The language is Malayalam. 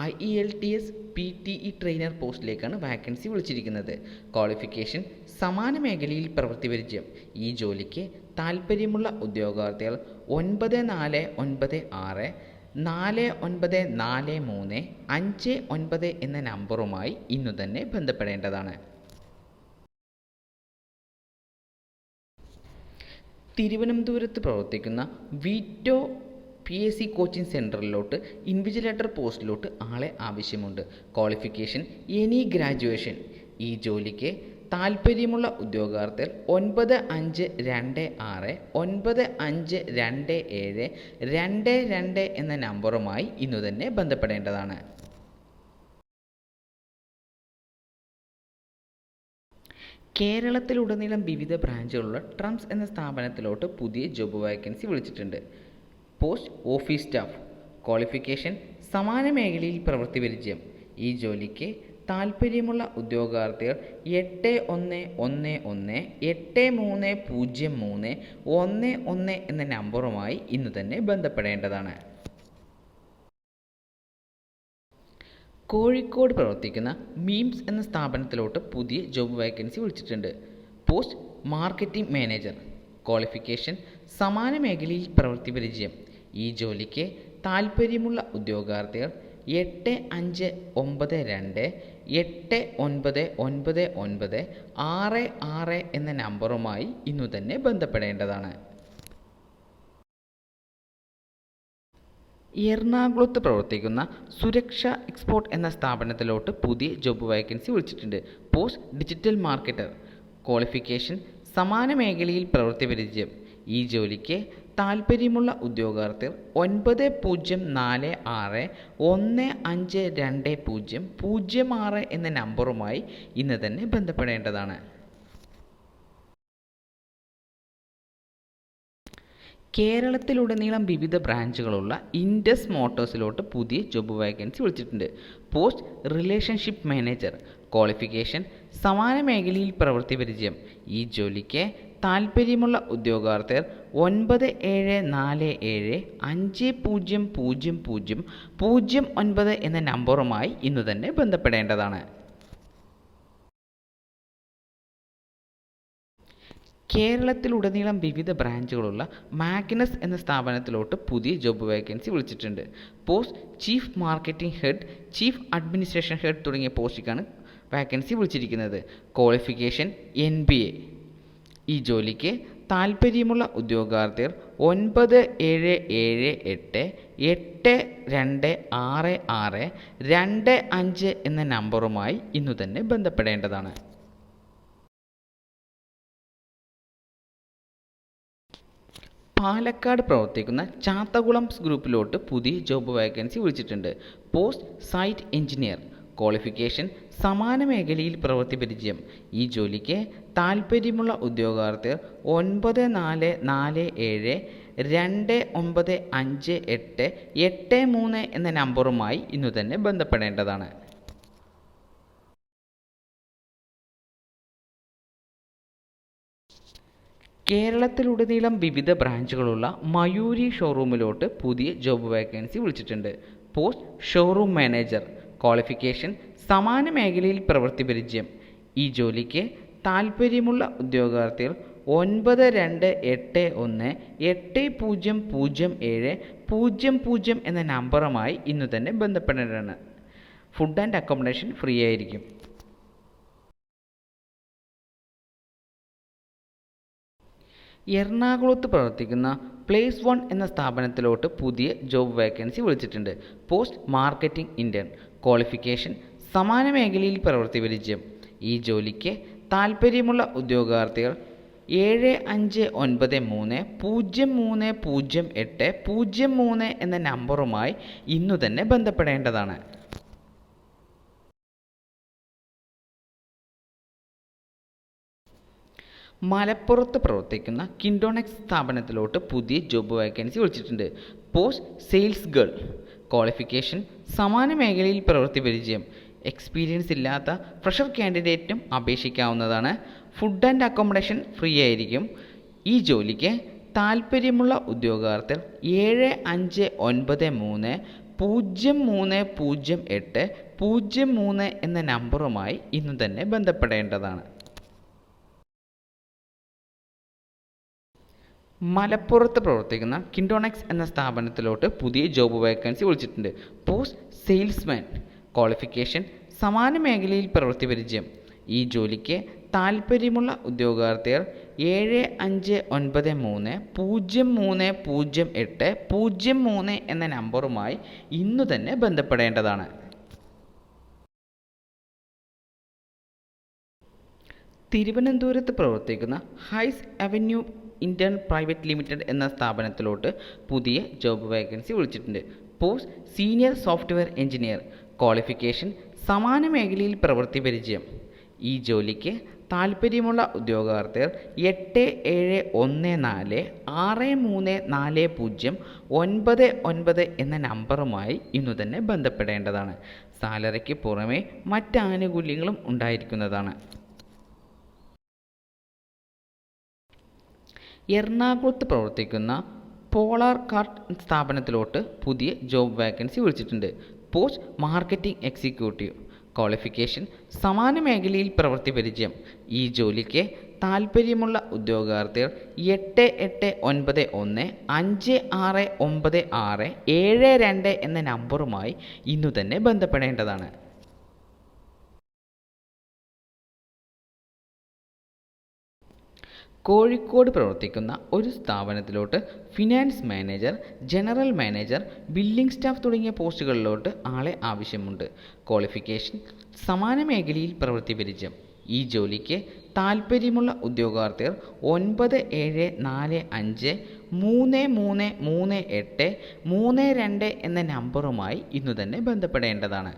I E L T S P T E trainer പോസ്റ്റിലേക്കാണ് vacancy വിളിച്ചിരിക്കുന്നത്. ക്വാളിഫിക്കേഷൻ സമാന മേഖലയിൽ പ്രവൃത്തി പരിചയം. ഈ ജോലിക്ക് താൽപ്പര്യമുള്ള ഉദ്യോഗാർത്ഥികൾ ഒൻപത് നാല് ഒൻപത് ആറ് നാല് ഒൻപത് നാല് മൂന്ന് അഞ്ച് ഒൻപത് എന്ന നമ്പറുമായി ഇന്നു തന്നെ ബന്ധപ്പെടേണ്ടതാണ്. തിരുവനന്തപുരത്ത് പ്രവർത്തിക്കുന്ന വിറ്റോ പി എസ് സി കോച്ചിങ് സെന്ററിലോട്ട് ഇൻവിജിലേറ്റർ പോസ്റ്റിലോട്ട് ആളെ ആവശ്യമുണ്ട്. ക്വാളിഫിക്കേഷൻ എനി ഗ്രാജുവേഷൻ ഈ ജോലിക്ക് താൽപ്പര്യമുള്ള ഉദ്യോഗാർത്ഥികൾ ഒൻപത് അഞ്ച് രണ്ട് ആറ് ഒൻപത് അഞ്ച് രണ്ട് ഏഴ് രണ്ട് രണ്ട് എന്ന നമ്പറുമായി ഇന്നു തന്നെ ബന്ധപ്പെടേണ്ടതാണ്. കേരളത്തിലുടനീളം വിവിധ ബ്രാഞ്ചുകളുള്ള ട്രംസ് എന്ന സ്ഥാപനത്തിലോട്ട് പുതിയ ജോബ് വാക്കൻസി വിളിച്ചിട്ടുണ്ട്. പോസ്റ്റ് ഓഫീസ് സ്റ്റാഫ് ക്വാളിഫിക്കേഷൻ സമാന മേഖലയിൽ പ്രവൃത്തി പരിചയം. ഈ ജോലിക്ക് താൽപ്പര്യമുള്ള ഉദ്യോഗാർത്ഥികൾ എട്ട് ഒന്ന് ഒന്ന് ഒന്ന് എട്ട് മൂന്ന് പൂജ്യം മൂന്ന് ഒന്ന് ഒന്ന് എന്ന നമ്പറുമായി ഇന്ന് തന്നെ ബന്ധപ്പെടേണ്ടതാണ്. കോഴിക്കോട് പ്രവർത്തിക്കുന്ന മീംസ് എന്ന സ്ഥാപനത്തിലോട്ട് പുതിയ ജോബ് വേക്കൻസി വിളിച്ചിട്ടുണ്ട്. പോസ്റ്റ് മാർക്കറ്റിംഗ് മാനേജർ ക്വാളിഫിക്കേഷൻ സമാന മേഖലയിൽ പ്രവൃത്തി പരിചയം. ഈ ജോലിക്ക് താൽപ്പര്യമുള്ള ഉദ്യോഗാർത്ഥികൾ എട്ട് അഞ്ച് ഒമ്പത് രണ്ട് എട്ട് ഒൻപത് ഒൻപത് ഒൻപത് ആറ് ആറ് എന്ന നമ്പറുമായി ഇന്നു തന്നെ ബന്ധപ്പെടേണ്ടതാണ്. എറണാകുളത്ത് പ്രവർത്തിക്കുന്ന സുരക്ഷ എക്സ്പോർട്ട് എന്ന സ്ഥാപനത്തിലോട്ട് പുതിയ ജോബ് വേക്കൻസി വിളിച്ചിട്ടുണ്ട്. Post digital marketer. ക്വാളിഫിക്കേഷൻ സമാന മേഖലയിൽ പ്രവൃത്തി പരിചയം. ഈ ജോലിക്ക് താൽപ്പര്യമുള്ള ഉദ്യോഗാർത്ഥികൾ ഒൻപത് പൂജ്യം നാല് ആറ് ഒന്ന് അഞ്ച് രണ്ട് പൂജ്യം പൂജ്യം ആറ് എന്ന നമ്പറുമായി ഇന്ന് തന്നെ ബന്ധപ്പെടേണ്ടതാണ്. കേരളത്തിലുടനീളം വിവിധ ബ്രാഞ്ചുകളുള്ള ഇൻഡസ് മോട്ടോഴ്സിലോട്ട് പുതിയ ജോബ് വാക്കൻസി വിളിച്ചിട്ടുണ്ട്. പോസ്റ്റ് റിലേഷൻഷിപ്പ് മാനേജർ ക്വാളിഫിക്കേഷൻ സമാന മേഖലയിൽ പ്രവൃത്തി പരിചയം ഈ ജോലിക്ക് താൽപ്പര്യമുള്ള ഉദ്യോഗാർത്ഥർ ഒൻപത് ഏഴ് നാല് ഏഴ് അഞ്ച് പൂജ്യം പൂജ്യം പൂജ്യം പൂജ്യം ഒൻപത് എന്ന നമ്പറുമായി ഇന്ന് തന്നെ ബന്ധപ്പെടേണ്ടതാണ്. കേരളത്തിലുടനീളം വിവിധ ബ്രാഞ്ചുകളുള്ള മാഗ്നസ് എന്ന സ്ഥാപനത്തിലോട്ട് പുതിയ ജോബ് വേക്കൻസി വിളിച്ചിട്ടുണ്ട്. Post chief marketing head chief administration head തുടങ്ങിയ പോസ്റ്റിലേക്കാണ് വേക്കൻസി വിളിച്ചിരിക്കുന്നത്. ക്വാളിഫിക്കേഷൻ എൻ ബി എ ഈ ജോലിക്ക് താൽപ്പര്യമുള്ള ഉദ്യോഗാർത്ഥികൾ ഒൻപത് ഏഴ് ഏഴ് എട്ട് എട്ട് രണ്ട് ആറ് ആറ് രണ്ട് അഞ്ച് എന്ന നമ്പറുമായി ഇന്നു തന്നെ ബന്ധപ്പെടേണ്ടതാണ്. പാലക്കാട് പ്രവർത്തിക്കുന്ന ചാത്തകുളം ഗ്രൂപ്പിലോട്ട് പുതിയ ജോബ് വേക്കൻസി വിളിച്ചിട്ടുണ്ട്. പോസ്റ്റ് സൈറ്റ് എഞ്ചിനീയർ ക്വാളിഫിക്കേഷൻ സമാന മേഖലയിൽ പ്രവൃത്തി പരിചയം. ഈ ജോലിക്ക് താൽപ്പര്യമുള്ള ഉദ്യോഗാർത്ഥി ഒൻപത് നാല് നാല് ഏഴ് രണ്ട് ഒമ്പത് അഞ്ച് എട്ട് എട്ട് മൂന്ന് എന്ന നമ്പറുമായി ഇന്നു തന്നെ ബന്ധപ്പെടേണ്ടതാണ്. കേരളത്തിലുടനീളം വിവിധ ബ്രാഞ്ചുകളുള്ള മയൂരി ഷോറൂമിലോട്ട് പുതിയ ജോബ് വേക്കൻസി വിളിച്ചിട്ടുണ്ട്. പോസ്റ്റ് ഷോറൂം മാനേജർ ക്വാളിഫിക്കേഷൻ സമാന മേഖലയിൽ പ്രവൃത്തി പരിചയം. ഈ ജോലിക്ക് താൽപ്പര്യമുള്ള ഉദ്യോഗാർത്ഥികൾ ഒൻപത് രണ്ട് എട്ട് ഒന്ന് എട്ട് പൂജ്യം പൂജ്യം ഏഴ് പൂജ്യം പൂജ്യം എന്ന നമ്പറുമായി ഇന്ന് തന്നെ ബന്ധപ്പെടേണ്ടതാണ്. ഫുഡ് ആൻഡ് അക്കോമഡേഷൻ ഫ്രീ ആയിരിക്കും. എറണാകുളത്ത് പ്രവർത്തിക്കുന്ന പ്ലേസ് വൺ എന്ന സ്ഥാപനത്തിലോട്ട് പുതിയ ജോബ് വേക്കൻസി വിളിച്ചിട്ടുണ്ട്. പോസ്റ്റ് മാർക്കറ്റിംഗ് ഇന്ത്യൻ ക്വാളിഫിക്കേഷൻ സമാന മേഖലയിൽ പ്രവൃത്തി പരിചയം. ഈ ജോലിക്ക് താൽപ്പര്യമുള്ള ഉദ്യോഗാർത്ഥികൾ ഏഴ് അഞ്ച് ഒൻപത് മൂന്ന് പൂജ്യം മൂന്ന് പൂജ്യം എട്ട് പൂജ്യം മൂന്ന് എന്ന നമ്പറുമായി ഇന്നു തന്നെ ബന്ധപ്പെടേണ്ടതാണ്. മലപ്പുറത്ത് പ്രവർത്തിക്കുന്ന കിൻഡോണെക്സ് സ്ഥാപനത്തിലോട്ട് പുതിയ ജോബ് വേക്കൻസി വിളിച്ചിട്ടുണ്ട്. Post sales girl. ക്വാളിഫിക്കേഷൻ സമാന മേഖലയിൽ പ്രവൃത്തി പരിചയം എക്സ്പീരിയൻസ് ഇല്ലാത്ത ഫ്രഷർ കാൻഡിഡേറ്റും അപേക്ഷിക്കാവുന്നതാണ്. ഫുഡ് ആൻഡ് അക്കോമഡേഷൻ ഫ്രീ ആയിരിക്കും. ഈ ജോലിക്ക് താല്പര്യമുള്ള ഉദ്യോഗാർത്ഥികൾ ഏഴ് അഞ്ച് ഒൻപത് മൂന്ന് പൂജ്യം മൂന്ന് പൂജ്യം എട്ട് പൂജ്യം മൂന്ന് എന്ന നമ്പറുമായി ഇന്ന് തന്നെ ബന്ധപ്പെടേണ്ടതാണ്. മലപ്പുറത്ത് പ്രവർത്തിക്കുന്ന കിൻഡോണക്സ് എന്ന സ്ഥാപനത്തിലോട്ട് പുതിയ ജോബ് വേക്കൻസി വിളിച്ചിട്ടുണ്ട്. പോസ്റ്റ് സെയിൽസ്മാൻ ക്വാളിഫിക്കേഷൻ സമാന മേഖലയിൽ പ്രവൃത്തി പരിചയം. ഈ ജോലിക്ക് താല്പര്യമുള്ള ഉദ്യോഗാർത്ഥികൾ ഏഴ് അഞ്ച് ഒൻപത് മൂന്ന് പൂജ്യം മൂന്ന് പൂജ്യം എട്ട് പൂജ്യം മൂന്ന് എന്ന നമ്പറുമായി ഇന്നു തന്നെ ബന്ധപ്പെടേണ്ടതാണ്. തിരുവനന്തപുരത്ത് പ്രവർത്തിക്കുന്ന ഹൈസ് അവന്യൂ ഇന്ത്യൻ പ്രൈവറ്റ് ലിമിറ്റഡ് എന്ന സ്ഥാപനത്തിലോട്ട് പുതിയ ജോബ് വേക്കൻസി വിളിച്ചിട്ടുണ്ട്. Post senior software engineer. Qualification സമാന മേഖലയിൽ പ്രവൃത്തി പരിചയം. ഈ ജോലിക്ക് താല്പര്യമുള്ള ഉദ്യോഗാർത്ഥികൾ എട്ട് ഏഴ് ഒന്ന് നാല് ആറ് മൂന്ന് നാല് പൂജ്യം ഒൻപത് ഒൻപത് എന്ന നമ്പറുമായി ഇന്നു തന്നെ ബന്ധപ്പെടേണ്ടതാണ്. സാലറിക്ക് പുറമെ മറ്റ് ആനുകൂല്യങ്ങളും ഉണ്ടായിരിക്കുന്നതാണ്. എറണാകുളത്ത് പ്രവർത്തിക്കുന്ന പോളാർ കാർട്ട് സ്ഥാപനത്തിലോട്ട് പുതിയ ജോബ് വാക്കൻസി വിളിച്ചിട്ടുണ്ട്. Post marketing executive. ക്വാളിഫിക്കേഷൻ സമാന മേഖലയിൽ പ്രവൃത്തി പരിചയം. ഈ ജോലിക്ക് താൽപ്പര്യമുള്ള ഉദ്യോഗാർത്ഥികൾ എട്ട് എട്ട് ഒൻപത് ഒന്ന് അഞ്ച് ആറ് ഒമ്പത് ആറ് ഏഴ് രണ്ട് എന്ന നമ്പറുമായി ഇന്നു തന്നെ ബന്ധപ്പെടേണ്ടതാണ്. കോഴിക്കോട് പ്രവർത്തിക്കുന്ന ഒരു സ്ഥാപനത്തിലോട്ട് finance manager general manager billing staff തുടങ്ങിയ പോസ്റ്റുകളിലോട്ട് ആളെ ആവശ്യമുണ്ട്. ക്വാളിഫിക്കേഷൻ സമാന മേഖലയിൽ പ്രവൃത്തി പരിചയം. ഈ ജോലിക്ക് താല്പര്യമുള്ള ഉദ്യോഗാർത്ഥികൾ ഒൻപത് ഏഴ് നാല് അഞ്ച് മൂന്ന് മൂന്ന് മൂന്ന് എട്ട് മൂന്ന് രണ്ട് എന്ന നമ്പറുമായി ഇന്നു തന്നെ ബന്ധപ്പെടേണ്ടതാണ്.